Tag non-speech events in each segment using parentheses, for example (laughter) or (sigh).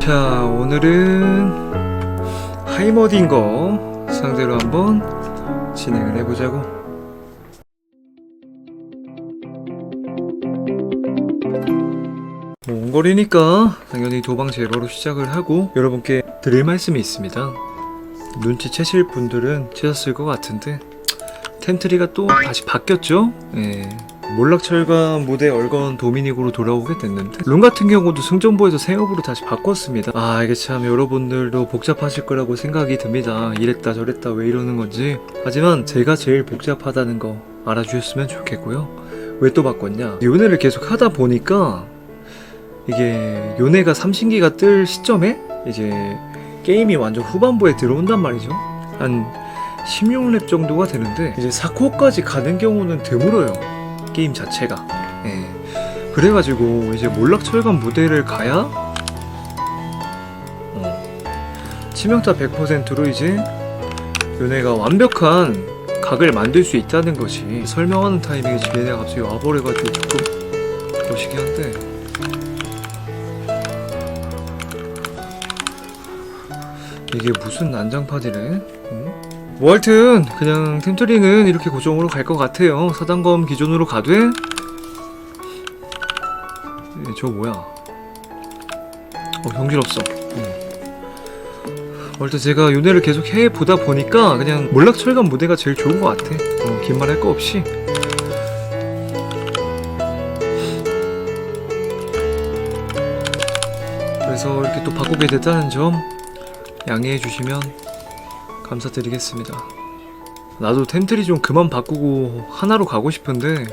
자 오늘은 하이머딘 거 상대로 한번 진행을 해보자고. 뭐 원거리니까 당연히 도방 제거로 시작을 하고 여러분께 드릴 말씀이 있습니다. 눈치채실 분들은 채셨을 것 같은데 템트리가 또 다시 바뀌었죠? 예. 몰락철과 무대 얼건 도미닉으로 돌아오게 됐는데 룬 같은 경우도 승전보에서 생업으로 다시 바꿨습니다. 아 이게 참 여러분들도 복잡하실 거라고 생각이 듭니다. 이랬다 저랬다 왜 이러는 건지. 하지만 제가 제일 복잡하다는 거 알아주셨으면 좋겠고요. 왜 또 바꿨냐? 요네를 계속 하다 보니까 이게 요네가 삼신기가 뜰 시점에 이제 게임이 완전 후반부에 들어온단 말이죠. 한 16렙 정도가 되는데 이제 4코까지 가는 경우는 드물어요 게임 자체가. 예. 그래가지고 이제 몰락철관 무대를 가야 어, 치명타 100%로 이제 요네가 완벽한 각을 만들 수 있다는 것이 설명하는 타이밍에 지혜가 갑자기 와버려가지고 조금 거시기 한데. 이게 무슨 난장판이래 응? 뭐 하여튼 그냥 템트리는 이렇게 고정으로 갈 것 같아요. 사단검 기존으로 가되. 예, 저 뭐야? 어 정신없어. 음. 뭐 일단 제가 요네를 계속 해보다 보니까 그냥 몰락철감 무대가 제일 좋은 것 같아. 어, 긴말 할 거 없이. 그래서 이렇게 또 바꾸게 됐다는 점 양해해 주시면 감사드리겠습니다. 나도 템트리 좀 그만 바꾸고 하나로 가고 싶은데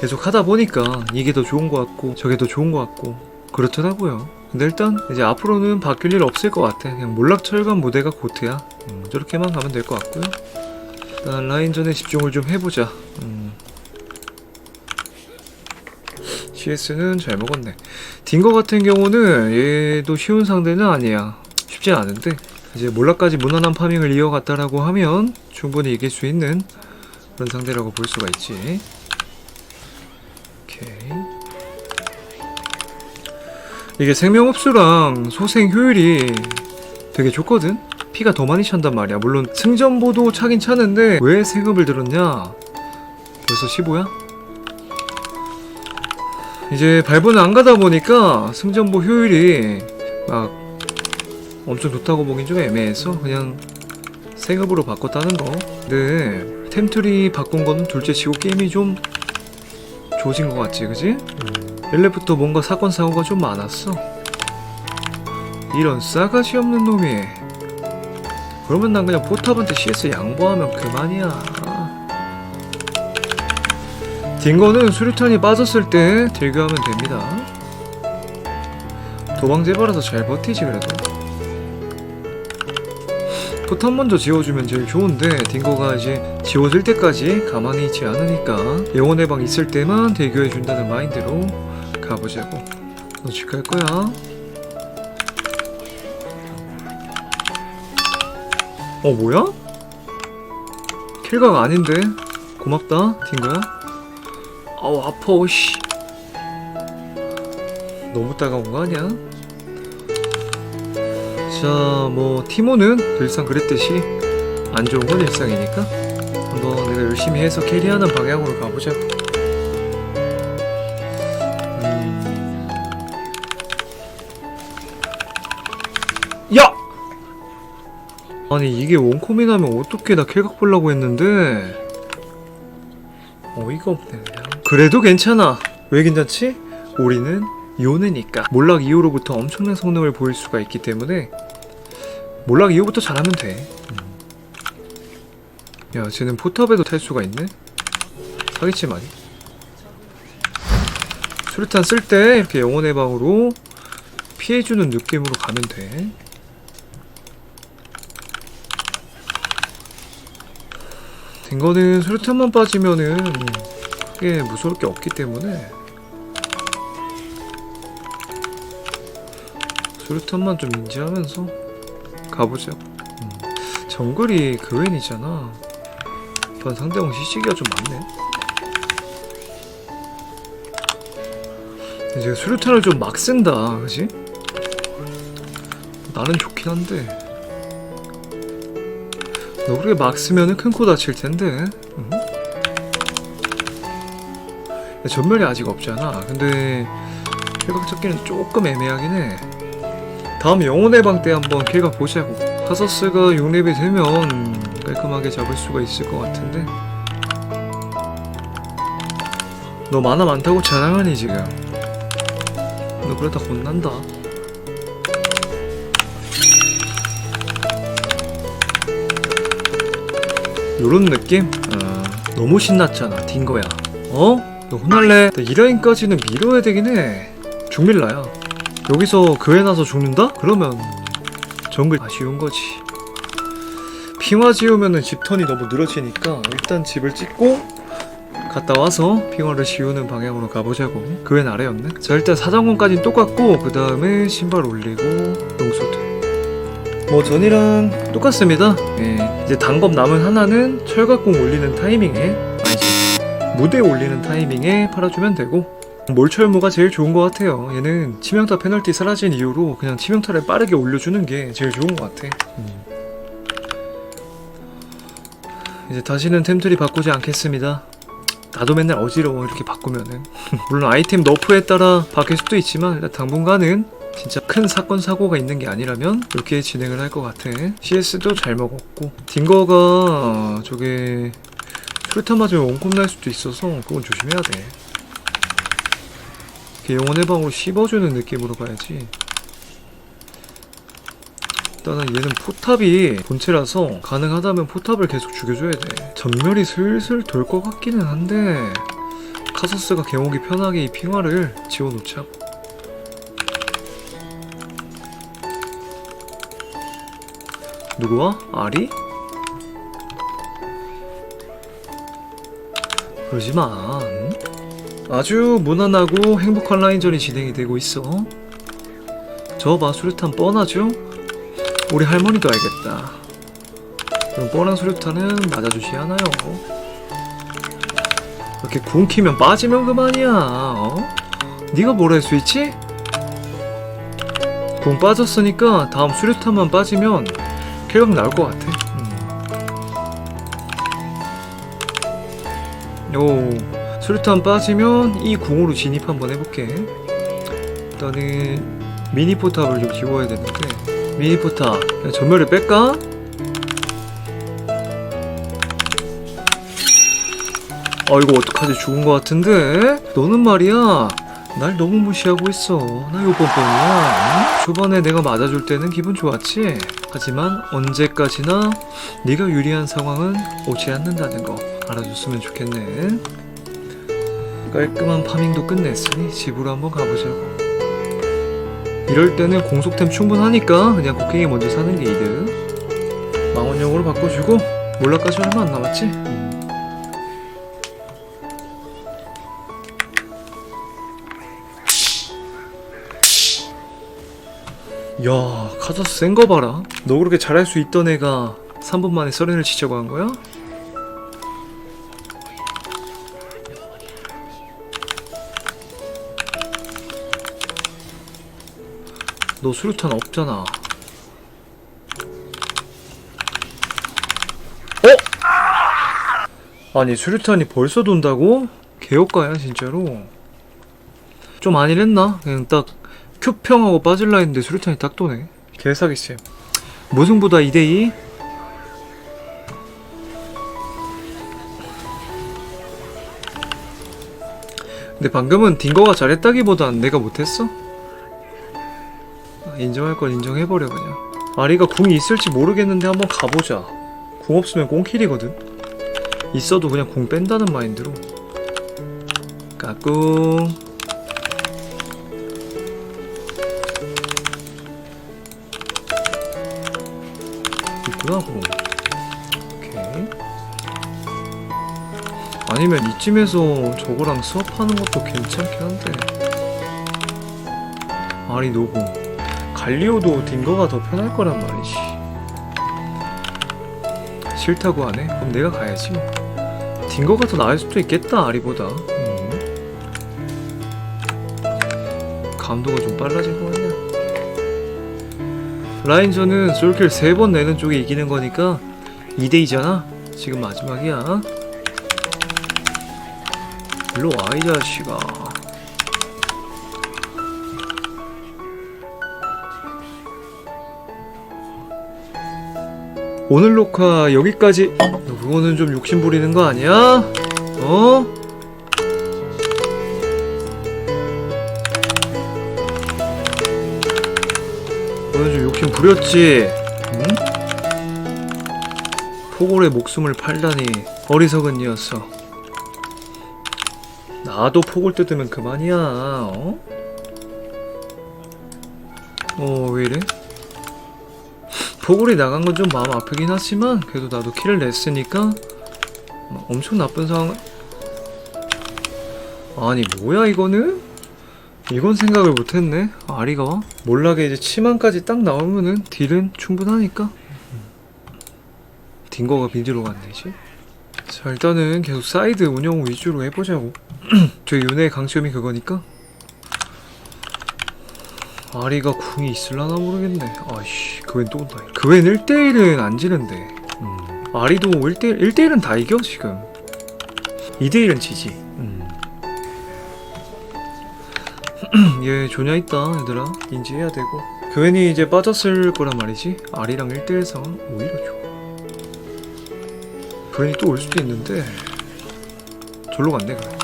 계속 하다 보니까 이게 더 좋은 것 같고 저게 더 좋은 것 같고 그렇더라고요. 근데 일단 이제 앞으로는 바뀔 일 없을 것 같아. 그냥 몰락철감 무대가 고트야. 음, 저렇게만 가면 될 것 같고요. 일단 라인전에 집중을 좀 해보자. 음. CS는 잘 먹었네. 딩거 같은 경우는 얘도 쉬운 상대는 아니야. 쉽지 않은데 이제 몰락까지 무난한 파밍을 이어갔다라고 하면 충분히 이길 수 있는 그런 상대라고 볼 수가 있지. 오케이. 이게 생명 흡수랑 소생 효율이 되게 좋거든. 피가 더 많이 찬단 말이야. 물론 승전보도 차긴 차는데 왜 생업을 들었냐? 벌써 15야? 이제 발부는 안 가다 보니까 승전보 효율이 막 엄청 좋다고 보긴 좀 애매해서 그냥 생업으로 바꿨다는 거. 근데 템트리 바꾼 거는 둘째 치고 게임이 좀 좋아진 것 같지, 그지? 원래부터 뭔가 사건 사고가 좀 많았어. 이런 싸가지 없는 놈이. 그러면 난 그냥 포탑한테 CS 양보하면 그만이야. 딩거는 수류탄이 빠졌을 때 딜교하면 됩니다. 도방제바라서 잘 버티지 그래도. 포탑 먼저 지워주면 제일 좋은데 딩거가 이제 지워질 때까지 가만히 있지 않으니까 영혼의 방 있을 때만 대교해준다는 마인드로 가보자고. 너 집 갈 거야? 어 뭐야? 킬각 아닌데? 고맙다 딩거야. 아우 아파 씨. 너무 따가운 거 아니야? 자, 뭐 티모는 늘상 그랬듯이 안 좋은 건 일상이니까 한번 내가 열심히 해서 캐리하는 방향으로 가보자. 음. 야! 아니 이게 원콤이 나면 어떻게 나 킬각 보려고 했는데 어이가 없네 그냥. 그래도 괜찮아. 왜 괜찮지? 우리는 요네니까 몰락 이후로부터 엄청난 성능을 보일 수가 있기 때문에 몰락 이후부터 잘하면 돼. 야, 쟤는 포탑에도 탈 수가 있네? 사기치 말이. 수류탄 쓸 때 이렇게 영혼의 방으로 피해주는 느낌으로 가면 돼. 된 거는 수류탄만 빠지면은 크게 무서울 게 없기 때문에 수류탄만 좀 인지하면서 가보자. 음. 정글이 그웬이잖아. 반 상대방 CC기가 좀 많네. 이제 수류탄을 좀 막 쓴다, 그지? 나는 좋긴 한데 너 그렇게 막 쓰면은 큰 코 다칠 텐데 전멸이 아직 없잖아 근데 킬각 찾기는 조금 애매하긴 해 다음 영혼의 방 때 한번 킬각 보자고 카서스가 6렙이 되면 깔끔하게 잡을 수가 있을 것 같은데 너 만화 많다고 자랑하니 지금 너 그러다 혼난다 요런 느낌? 어, 너무 신났잖아 딩거야 어? 너 혼날래? 나 2라인까지는 밀어야 되긴 해 중밀라야 여기서 그애 나서 죽는다? 그러면 정글 아쉬운 거지. 핑화 지우면은 집턴이 너무 늘어지니까 일단 집을 찍고 갔다 와서 핑화를 지우는 방향으로 가보자고. 그 외는 아래였네. 자 일단 사장원까지는 똑같고 그 다음에 신발 올리고 롱소드 뭐 전이랑 똑같습니다. 예, 이제 단검 남은 하나는 철갑공 올리는 타이밍에 아니지 무대 올리는 타이밍에 팔아주면 되고 몰철무가 제일 좋은 것 같아요. 얘는 치명타 페널티 사라진 이후로 그냥 치명타를 빠르게 올려주는 게 제일 좋은 것 같아. 음. 이제 다시는 템트리 바꾸지 않겠습니다. 나도 맨날 어지러워 이렇게 바꾸면은. (laughs) 물론 아이템 너프에 따라 바뀔 수도 있지만 일단 당분간은 진짜 큰 사건 사고가 있는 게 아니라면 이렇게 진행을 할 것 같아. CS도 잘 먹었고. 딩거가 어, 저게 수류탄 맞으면 원콤 날 수도 있어서 그건 조심해야 돼 이렇게 영혼의 방으로 씹어주는 느낌으로 가야지 일단은 얘는 포탑이 본체라서 가능하다면 포탑을 계속 죽여줘야 돼 전멸이 슬슬 돌 것 같기는 한데 카서스가 개목이 편하게 이 핑화를 지워놓자고 누구와? 아리? 그러지마 응? 아주 무난하고 행복한 라인전이 진행이 되고 있어 저봐 수류탄 뻔하죠? 우리 할머니도 알겠다 그럼 뻔한 수류탄은 맞아주시 않아요 이렇게 궁 키면 빠지면 그만이야 어? 네가 뭘할수 있지? 궁 빠졌으니까 다음 수류탄만 빠지면 킬각 나올 것 같아 음. 요 수류탄 빠지면 이 궁으로 진입 한번 해볼게. 일단은 미니 포탑을 좀 지워야 되는데 미니 포탑. 그냥 전멸을 뺄까? 아 이거 어떡하지? 죽은 것 같은데? 너는 말이야 날 너무 무시하고 있어. 나 요번번이야. 응? 초반에 내가 맞아줄 때는 기분 좋았지? 하지만 언제까지나 네가 유리한 상황은 오지 않는다는 거 알아줬으면 좋겠네 깔끔한 파밍도 끝냈으니 집으로 한번 가보자고 이럴 때는 공속템 충분하니까 그냥 곡괭이 먼저 사는 게 이득 망원용으로 바꿔주고 몰라까지 얼마 안 남았지? 야 카자스 센 거 봐라 너 그렇게 잘할 수 있던 애가 3분 만에 서렌을 치자고 한 거야? 너 수류탄 없잖아 어? 아니 수류탄이 벌써 돈다고? 개효과야 진짜로 좀 아니랬나? 그냥 딱 큐평하고 빠질라 했는데 수류탄이 딱 도네 개사기씨 무승보다 2대2 근데 방금은 딩거가 잘했다기보단 내가 못했어? 아, 인정할 건 인정해버려 그냥 아리가 궁이 있을지 모르겠는데 한번 가보자. 궁 없으면 꽁킬이거든. 있어도 그냥 궁 뺀다는 마인드로. 까꿍. 있구나 궁. 오케이. 아니면 이쯤에서 저거랑 수업하는 것도 괜찮긴 한데. 아리 노궁 갈리오도 딩거가 더 편할 거란 말이지. 싫다고 하네? 그럼 내가 가야지 뭐. 딩거가 더 나을 수도 있겠다 아리보다. 음. 감도가 좀 빨라진 거 같냐? 라인전은 솔킬 3번 내는 쪽이 이기는 거니까 2대2잖아 지금 마지막이야 일로 와 이 자식아 오늘 녹화 여기까지 너 그거는 좀 욕심 부리는 거 아니야? 어? 너는 좀 욕심 부렸지? 응? 포골의 목숨을 팔다니 어리석은 이었어 나도 포골 뜯으면 그만이야 어? 어 왜 이래? 포골이 나간 건 좀 마음 아프긴 하지만 그래도 나도 키를 냈으니까 어, 엄청 나쁜 상황. 아니 뭐야 이거는? 이건 생각을 못했네. 아리가 와? 몰락에 이제 치만까지 딱 나오면은 딜은 충분하니까. 딩거가 빌드로 갔네 이제. 자 일단은 계속 사이드 운영 위주로 해보자고. (clears throat) 저희 윤회의 강점이 그거니까 아리가 궁이 있을라나 모르겠네. 아이씨 그웬 또 온다. 그웬 1대1은 안 지는데. 음. 아리도 1대1 1대1은 다 이겨 지금. 2대1은 지지. 음. (clears throat) 얘 조냐 있다 얘들아. 인지해야 되고. 그웬이 이제 빠졌을 거란 말이지. 아리랑 1대1 상황 오히려 좋아. 그웬이 또 올 수도 있는데. 절로 갔네 그웬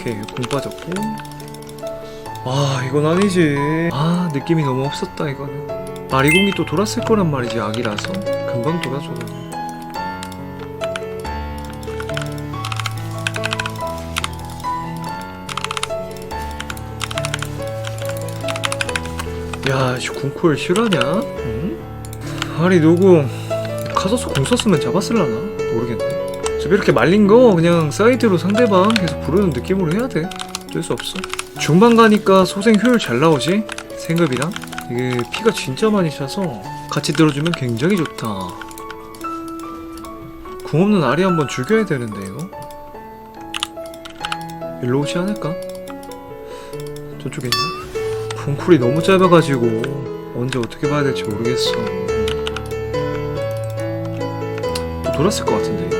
오케이 공 빠졌고 아 이건 아니지 아 느낌이 너무 없었다 이거는 아리공이 또 돌았을 거란 말이지 악이라서 금방 돌아줘 야, 씨, 궁콜 실화냐? 응? 아니, 누구 카서스 공 썼으면 잡았을라나? 모르겠네. 저 이렇게 말린 거 그냥 사이드로 상대방 계속 부르는 느낌으로 해야 돼. 어쩔 수 없어. 중반 가니까 소생 효율 잘 나오지? 생급이랑 이게 피가 진짜 많이 차서 같이 들어주면 굉장히 좋다. 궁 없는 아리 한번 죽여야 되는데 이거. 일로 오지 않을까? 저쪽에 있네. 궁쿨이 너무 짧아가지고 언제 어떻게 봐야 될지 모르겠어. 또 돌았을 것 같은데.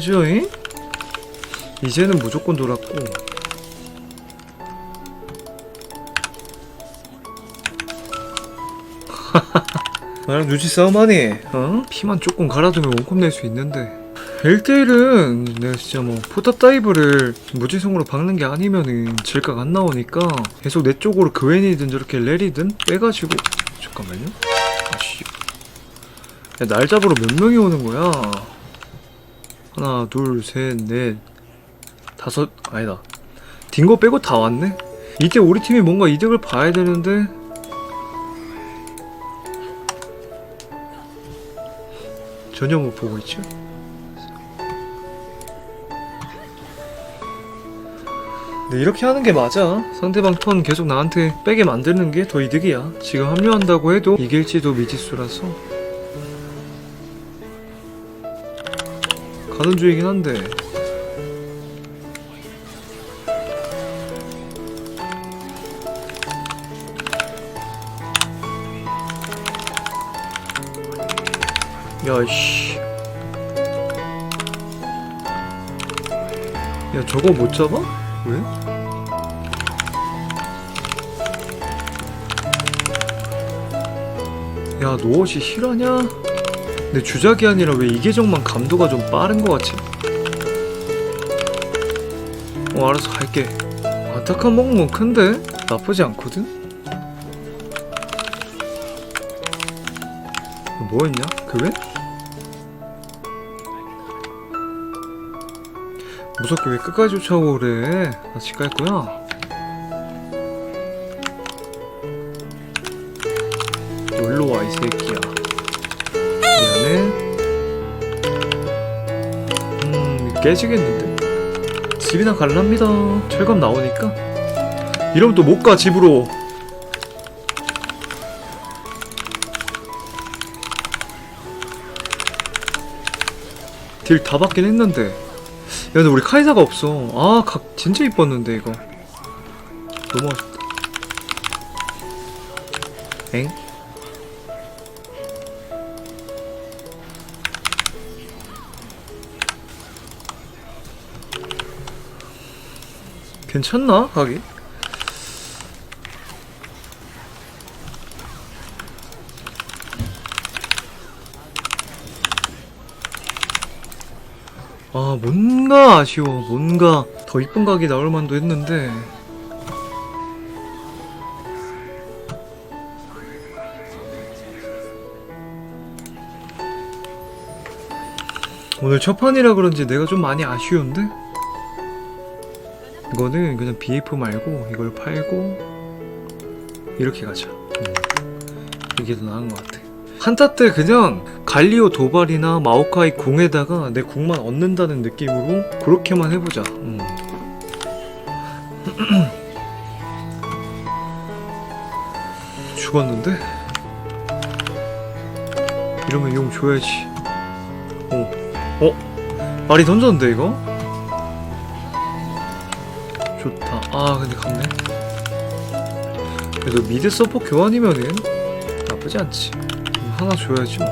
그죠? 잉? 이제는 무조건 돌았고 (laughs) 나랑 눈치 싸움하니? 어? 피만 조금 갈아두면 원컵 낼 수 있는데 1대1은 내가 진짜 뭐 포탑 다이브를 무지성으로 박는 게 아니면은 질각 안 나오니까 계속 내 쪽으로 그웬이든 저렇게 레리든 빼가지고 잠깐만요 아씨 야, 날 잡으러 몇 명이 오는 거야 하나 둘셋넷 다섯 아니다 딩거 빼고 다 왔네 이때 우리 팀이 뭔가 이득을 봐야 되는데 전혀 못 보고 있죠. 네, 이렇게 하는 게 맞아. 상대방 턴 계속 나한테 빼게 만드는 게 더 이득이야. 지금 합류한다고 해도 이길지도 미지수라서. 가는 중이긴 한데. 야, 씨. 야, 저거 못 잡아? 왜? 야, 너 옷이 실화냐? 내 주작이 아니라 왜 이 계정만 감도가 좀 빠른 것 같지? 어, 알았어, 갈게. 아타칸 먹은 건 큰데? 나쁘지 않거든? 뭐 했냐? 그래? 무섭게 왜 끝까지 쫓아오고 그래? 나 집 갈 거야. 깨지겠는데? 집이나 갈랍니다. 철감 나오니까. 이러면 또 못 가, 집으로. 딜 다 받긴 했는데. 야, 근데 우리 카이사가 없어. 아, 각 진짜 이뻤는데, 이거. 너무 아쉽다. 엥? 괜찮나 가기? 아 뭔가 아쉬워. 뭔가 더 이쁜 각이 나올 만도 했는데. 오늘 첫 판이라 그런지 내가 좀 많이 아쉬운데 이거는 그냥 BF 말고 이걸 팔고 이렇게 가자 음. 이게 더 나은 것 같아 한타 때 그냥 갈리오 도발이나 마오카이 궁에다가 내 궁만 얻는다는 느낌으로 그렇게만 해보자. 음. (clears throat) 죽었는데? 이러면 용 줘야지. 어, 어? 말이 던졌는데 이거? 아 근데 갔네. 그래도 미드 서포 교환이면은 나쁘지 않지. 음, 하나 줘야지 뭐.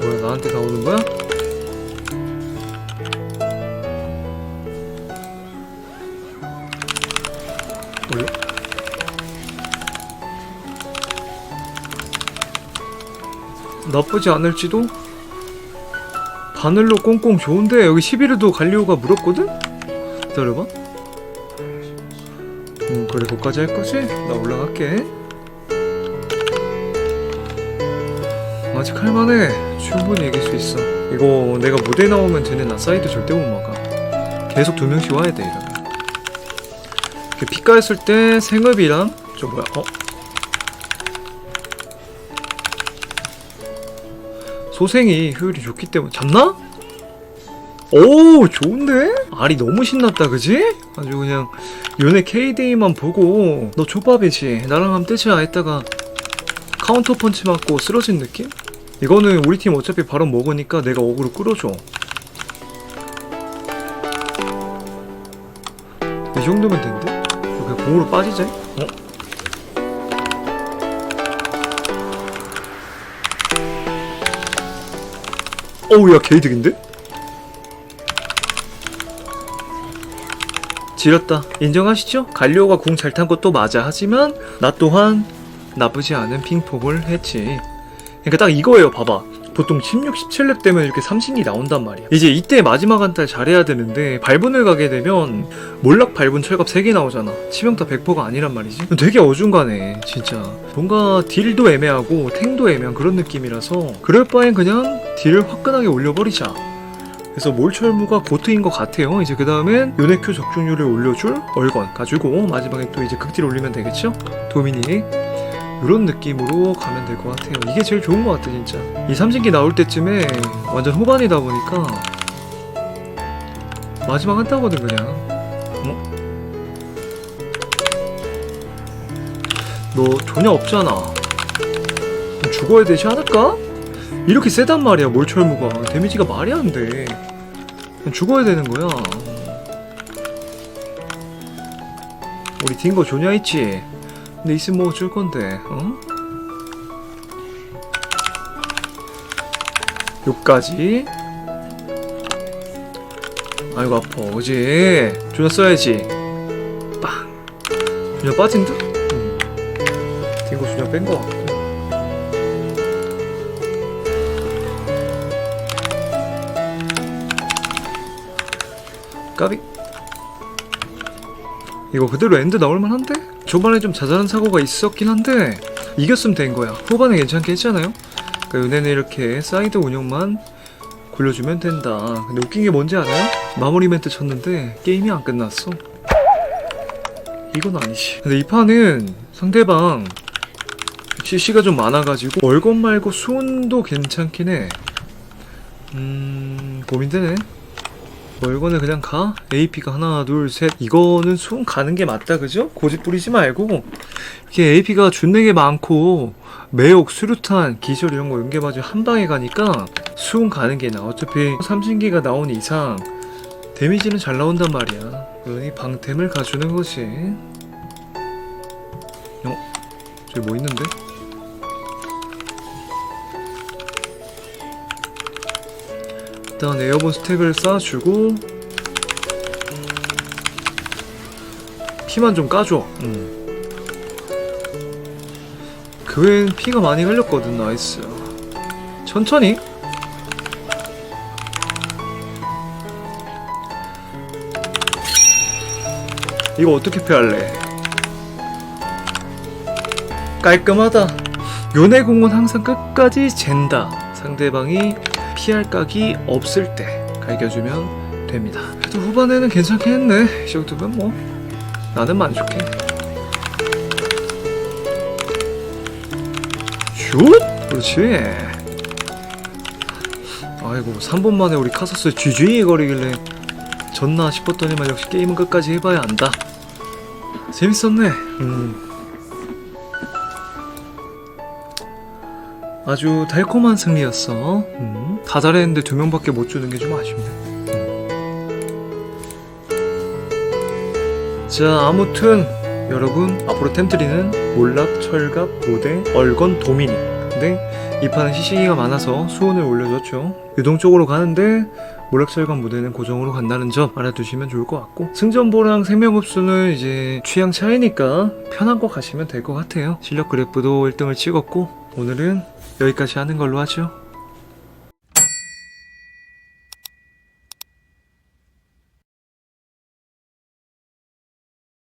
뭐야 나한테 다 오는 거야? 올려? 나쁘지 않을지도? 바늘로 꽁꽁 좋은데 여기 11호도 갈리오가 물었거든? 기다려봐 음 그래 거기까지 할 거지? 나 올라갈게 아직 할만해 충분히 이길 수 있어 이거 내가 무대 나오면 쟤네 나 사이드 절대 못 막아 계속 두 명씩 와야 돼 이러면 피가 했을 때 생업이랑 저 뭐야 어? 소생이 효율이 좋기 때문에 잡나? 오 좋은데? 알이 너무 신났다 그지? 아주 그냥 요네 KD만 보고 너 조밥이지 나랑 하면 뜨자 했다가 카운터 펀치 맞고 쓰러진 느낌? 이거는 우리 팀 어차피 바로 먹으니까 내가 어그로 끌어줘 이 정도면 된대? 그냥 공으로 빠지자 어? 어우 야 개이득인데? 지렸다. 인정하시죠? 갈리오가 궁 잘 탄 것도 맞아. 하지만 나 또한 나쁘지 않은 핑퐁을 했지. 그러니까 딱 이거예요. 봐봐. 보통 16, 17렙 되면 이렇게 삼신기 나온단 말이야. 이제 이때 마지막 한타 잘해야 되는데 발분을 가게 되면 몰락 발분 철갑 3개 나오잖아. 치명타 100%가 아니란 말이지. 되게 어중간해 진짜. 뭔가 딜도 애매하고 탱도 애매한 그런 느낌이라서 그럴 바엔 그냥 딜을 화끈하게 올려버리자 그래서 몰철무가 고트인 것 같아요. 이제 그 다음엔 요네큐 적중률을 올려줄 얼건 가지고 마지막에 또 이제 극딜 올리면 되겠죠? 도미닉 이런 느낌으로 가면 될 것 같아요. 이게 제일 좋은 것 같아 진짜. 이 삼신기 나올 때쯤에 완전 후반이다 보니까 마지막 한타거든 그냥. 어? 너 전혀 없잖아. 죽어야 되지 않을까? 이렇게 세단 말이야 몰철무가 데미지가 말이 안 돼. 죽어야 되는 거야. 우리 딩거 조냐 있지? 근데 있으면 뭐 줄 건데, 어? 요까지. 아이고 아파, 그지? 조냐 써야지. 빵. 조냐 빠진 듯? 음. 딩거 조냐 뺀거 같고. 까비. 이거 그대로 엔드 나올만 한데? 초반에 좀 자잘한 사고가 있었긴 한데 이겼으면 된 거야. 후반에 괜찮게 했잖아요. 그러니까 은혜는 이렇게 사이드 운영만 굴려주면 된다. 근데 웃긴 게 뭔지 알아요? 마무리 멘트 쳤는데 게임이 안 끝났어. 이건 아니지. 근데 이 판은 상대방 CC가 좀 많아가지고 월급 말고 수은도 괜찮긴 해. 음... 고민되네 월권에 그냥 가? AP가 하나 둘 셋 이거는 수은 가는 게 맞다 그죠? 고집 부리지 말고 이게 AP가 준내게 많고 매혹, 수류탄, 기절 이런 거 연계맞이 한 방에 가니까 수은 가는 게 나. 어차피 삼신기가 나온 이상 데미지는 잘 나온단 말이야. 그러니 방템을 가주는 거지. 어? 저기 뭐 있는데? 일단 에어본 스택을 쌓아주고 피만 좀 까줘. 음. 그 외엔 피가 많이 흘렸거든 나이스. 천천히. 이거 어떻게 피할래? 깔끔하다. 요네 공은 항상 끝까지 잰다. 상대방이 피할 각이 없을 때 갈겨주면 됩니다 그래도 후반에는 괜찮게 했네 이 정도면 뭐 나는 만족해 슛! 그렇지. 아이고, 3분 만에 우리 카서스 GG 거리길래 졌나 싶었더니만 역시 게임은 끝까지 해봐야 안다. 재밌었네. 음. 아주 달콤한 승리였어. 음. 다 잘했는데 두 명밖에 못 주는 게 좀 아쉽네. 음. 자, 아무튼 여러분 앞으로 템트리는 몰락, 철갑, 모대, 얼건, 도미니 근데 이 판은 시시기가 많아서 수온을 올려줬죠 유동적으로 가는데 몰락, 철갑, 모대는 고정으로 간다는 점 알아두시면 좋을 것 같고 승전보랑 생명흡수는 이제 취향 차이니까 편한 거 가시면 될 것 같아요 실력 그래프도 1등을 찍었고 오늘은 여기까지 하는 걸로 하죠